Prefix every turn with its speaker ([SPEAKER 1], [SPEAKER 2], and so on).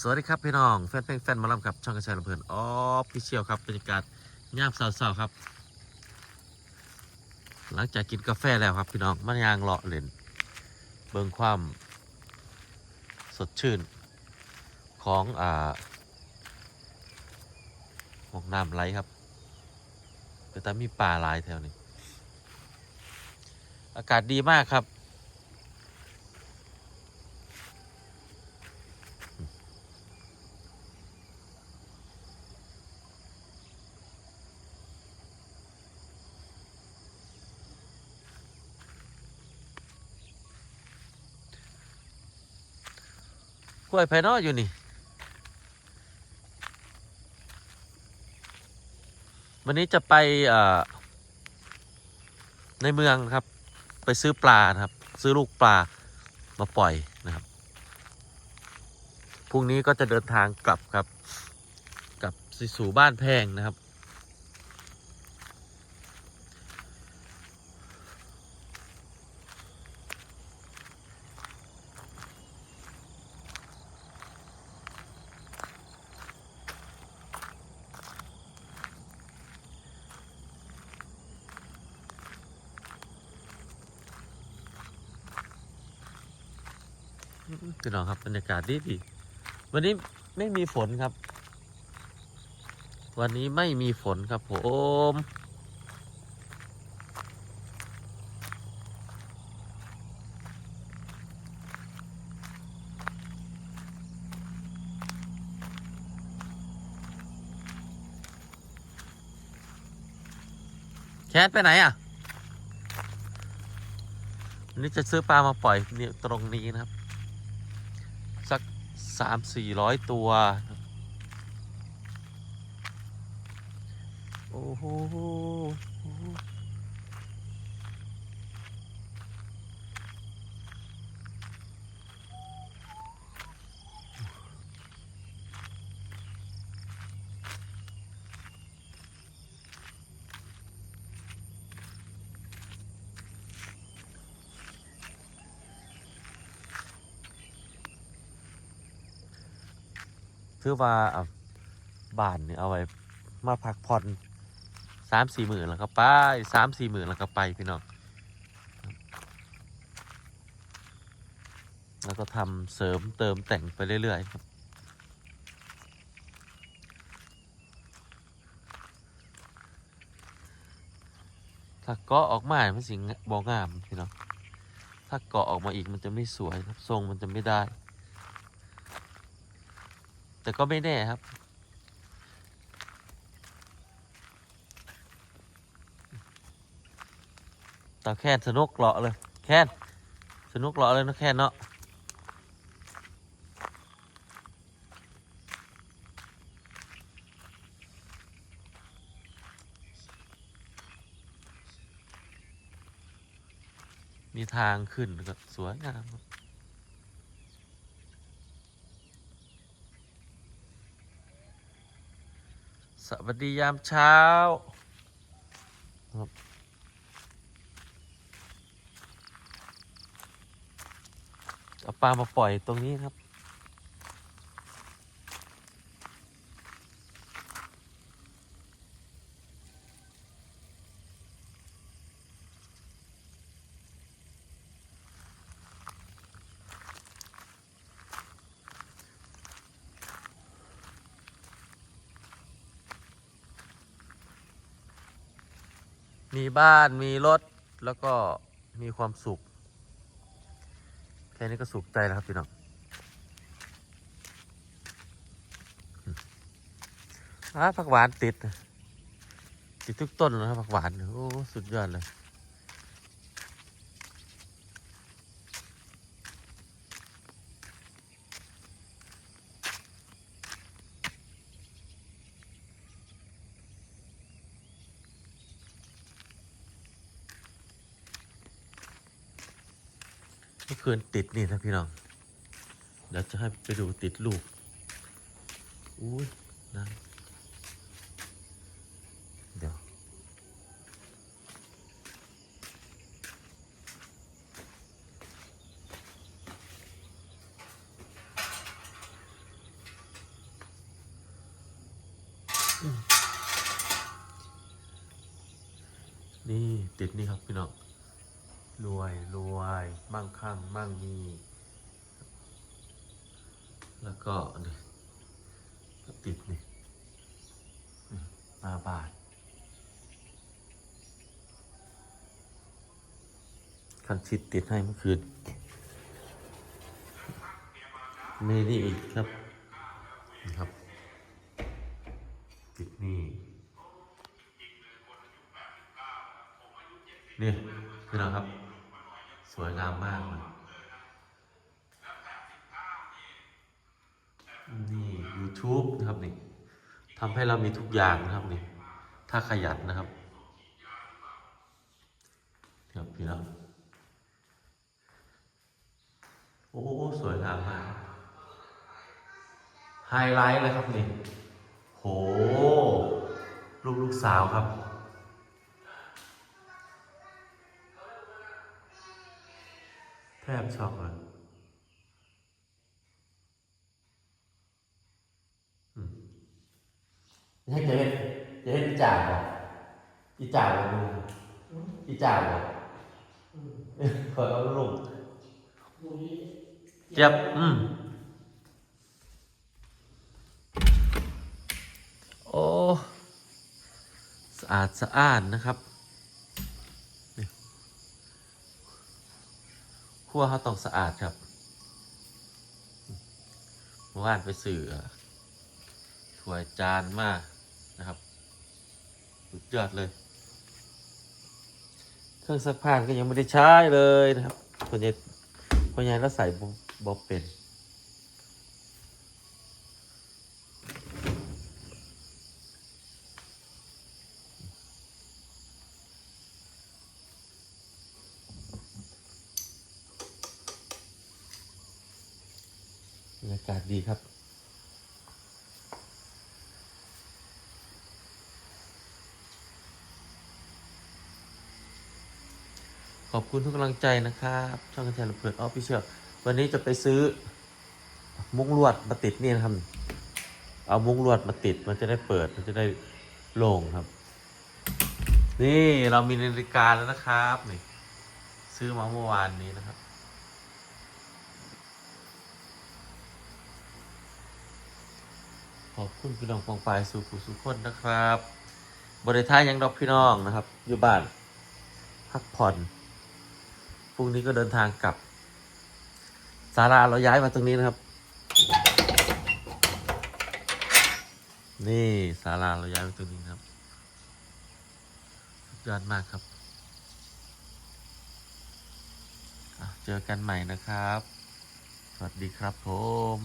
[SPEAKER 1] สวัสดีครับพี่น้องแฟนเพลงแฟนมาลำครับช่องกระชายลำเพลินออฟฟิเชียลครับบรรยากาศยามเศร้าๆครับ หลังจากกินกาแฟแล้วครับพี่น้องมันยางเลาะเล่นเบิ่งความสดชื่นของอ่าของน้ำไหลครับแต่ตามีป่าหลายแถวนี้ อากาศดีมากครับ ล้วยไผ่นออยู่นี่วันนี้จะไปในเมืองครับ ไปซื้อปลาครับ ซื้อลูกปลามาปล่อยนะครับ พรุ่งนี้ก็จะเดินทางกลับครับ กลับสู่บ้านแพงนะครับ พี่น้องครับบรรยากาศดีดีวันนี้ไม่มีฝนครับ วันนี้ไม่มีฝนครับผมแคทไปไหนอะวันนี้จะซื้อปลามาปล่อยตรงนี้นะครับ สามสี่ร้อยตัว โอ้โห ถือว่าบ้านเนี่ยเอาไว้มาพักผ่อนสามสี่หมื่นแล้วก็ไปสามสี่หมื่นแล้วก็ไปพี่น้องแล้วก็ทำเสริมเติมแต่งไปเรื่อยๆครับถ้าเกาะออกมามันสิงบองามพี่น้องถ้าเกาะออกมาอีกมันจะไม่สวยครับทรงมันจะไม่ได้ แต่ก็ไม่แน่ครับ ตาแค่นสนุกเลาะเลย แค่นสนุกเลาะเลยนะแค่นเนาะมีทางขึ้นก็สวยงามครับ วัสดียามเช้า เอาปลามาปล่อยตรงนี้ครับ มีบ้านมีรถแล้วก็มีความสุข แค่นี้ก็สุขใจแล้วครับพี่น้องผักหวานติด ติดทุกต้นเลยครับผักหวาน โอ้ สุดยอดเลย เมื่อคืนติดนี่นะพี่น้อง เดี๋ยวจะให้ไปดูติดลูก อุ้ยนะเดี๋ยว นี่ติดนี่ครับพี่น้อง รวยรวยมั่งคั่งมั่งมี แล้วก็นี่ติดนี่มาบาท คันชิดติดให้เมื่อคืนมีนี่อีกครับนี่ครับ ติดนี่นี่พี่น้องครับ สวยงามมากเลยนี่ YouTube นะครับนี่ทำให้เรามีทุกอย่างนะครับนี่ ถ้าขยันนะครับครับพี่น้องโอ้สวยงามมาก ไฮไลท์เลยครับนี่ โห ลูกลูกสาวครับ แทบช็อกเลยอืมนี่จะเห็นจะเห็นอีจ่าบ่อีจ่าบ่มึงอีจ่าบ่ขอเอาลูกเจ็บอืมโอ้สะอาดสะอ้านนะครับ ครัวเขาต้องสะอาดครับเมื่อวานไปสื่อถ้วยจานมากนะครับ สุดยอดเลย เครื่องซักผ้าก็ยังไม่ได้ใช้เลยนะครับคนใหญ่คนใหญ่แล้วใส่บบอบเป็น รรยากาศดีครับ ขอบคุณทุกกำลังใจนะครับช่องกันแทนเพื่อนออฟฟิเชียลวันนี้จะไปซื้อมุ้งลวดมาติดนี่นะครับ เอามุ้งลวดมาติดมันจะได้เปิดมันจะได้โล่งครับ นี่เรามีนาฬิกาแล้วนะครับนี่ซื้อมาเมื่อวานนี้นะครับ ขอบคุณพี่น้องฟองปลายสู่ผู้สุขคนนะครับ บริท่ายังดอกพี่น้องนะครับ อยู่บ้าน พักผ่อนพรุ่งนี้ก็เดินทางกลับศาลาเราย้ายมาตรงนี้นะครับ นี่ศาลาเราย้ายมาตรงนี้นครับสุดยอดมากครับเจอกันใหม่นะครับ สวัสดีครับผม